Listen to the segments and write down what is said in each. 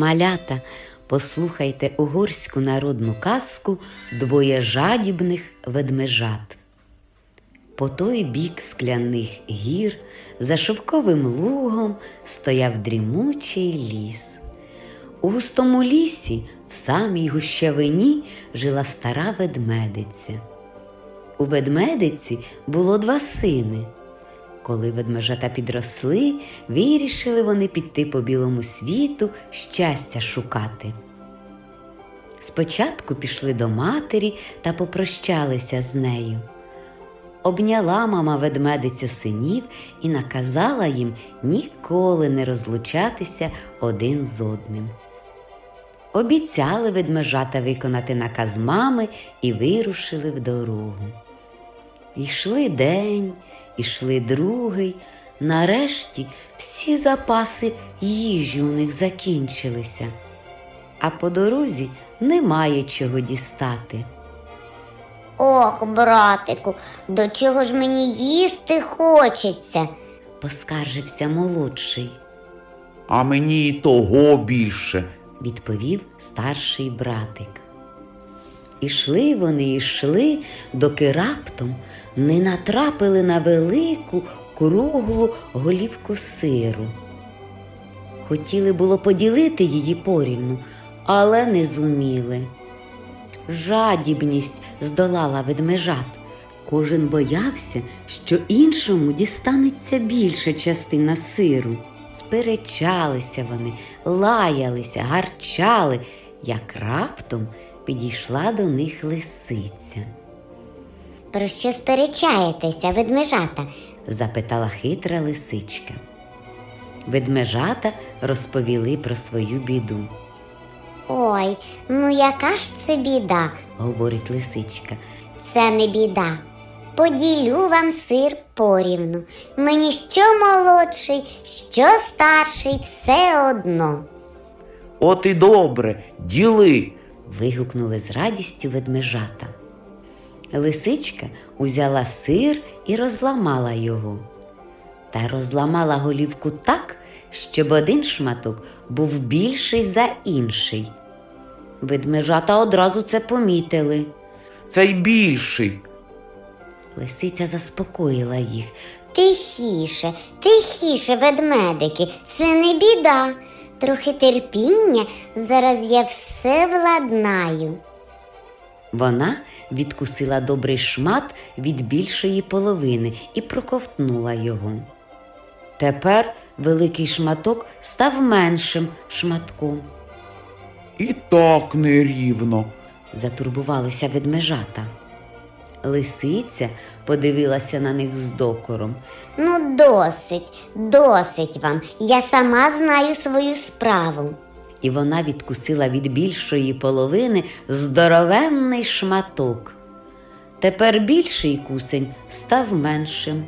Малята, послухайте угорську народну казку двоє жадібних ведмежат. По той бік скляних гір за шовковим лугом стояв дрімучий ліс. У густому лісі, в самій гущавині, жила стара ведмедиця. У ведмедиці було два сини. Коли ведмежата підросли, вирішили вони піти по білому світу щастя шукати. Спочатку пішли до матері та попрощалися з нею. Обняла мама ведмедицю синів і наказала їм ніколи не розлучатися один з одним. Обіцяли ведмежата виконати наказ мами і вирушили в дорогу. Йшли день, ішли другий. Нарешті всі запаси їжі у них закінчилися, а по дорозі немає чого дістати. Ох, братику, до чого ж мені їсти хочеться? Поскаржився молодший, А мені і того більше. відповів старший братик. Ішли вони, ішли, доки раптом не натрапили на велику круглу голівку сиру. Хотіли було поділити її порівну, але не зуміли. Жадібність здолала ведмежат. Кожен боявся, що іншому дістанеться більша частина сиру. Сперечалися вони, лаялися, гарчали, як раптом підійшла до них лисиця. Про що сперечаєтеся, ведмежата? запитала хитра лисичка. Ведмежата розповіли про свою біду, Ой, ну яка ж це біда? говорить лисичка. Це не біда. Поділю вам сир порівну. Мені що молодший, що старший, все одно. От і добре, діли. Вигукнули з радістю ведмежата. Лисичка узяла сир і розламала його. Та розламала голівку так, щоб один шматок був більший за інший. Ведмежата одразу це помітили. Цей більший. Лисиця заспокоїла їх. Тихіше, тихіше, ведмедики, це не біда. Трохи терпіння, зараз я все владнаю. Вона відкусила добрий шмат від більшої половини і проковтнула його. Тепер великий шматок став меншим шматком. І так нерівно. Затурбувалися ведмежата. Лисиця подивилася на них з докором. Ну, досить, досить вам. Я сама знаю свою справу. і вона відкусила від більшої половини здоровенний шматок. Тепер більший кусень став меншим.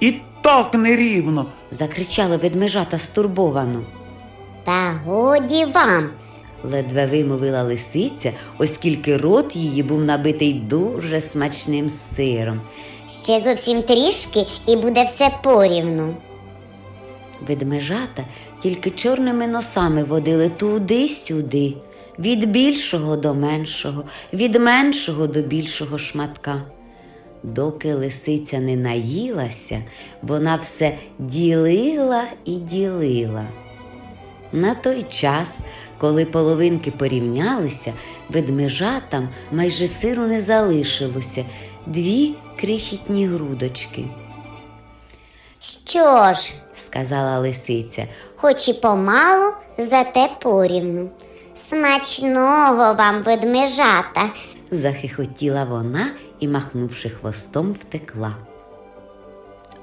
І так нерівно. Закричали ведмежата стурбовано. Та годі вам. Ледве вимовила лисиця, оскільки рот її був набитий дуже смачним сиром. Ще зовсім трішки і буде все порівну. Ведмежата тільки чорними носами водили туди-сюди, від більшого до меншого, від меншого до більшого шматка. Доки лисиця не наїлася, вона все ділила і ділила. На той час, коли половинки порівнялися, ведмежатам майже сиру не залишилося дві крихітні грудочки, Що ж, сказала лисиця. хоч і помалу, зате порівну. Смачного вам, ведмежата. Захихотіла вона і, махнувши хвостом, втекла.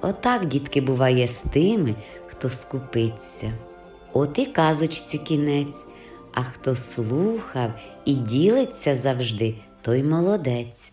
Отак, дітки, буває з тими, хто скупиться. От і казочці кінець, а хто слухав і ділиться завжди, той молодець.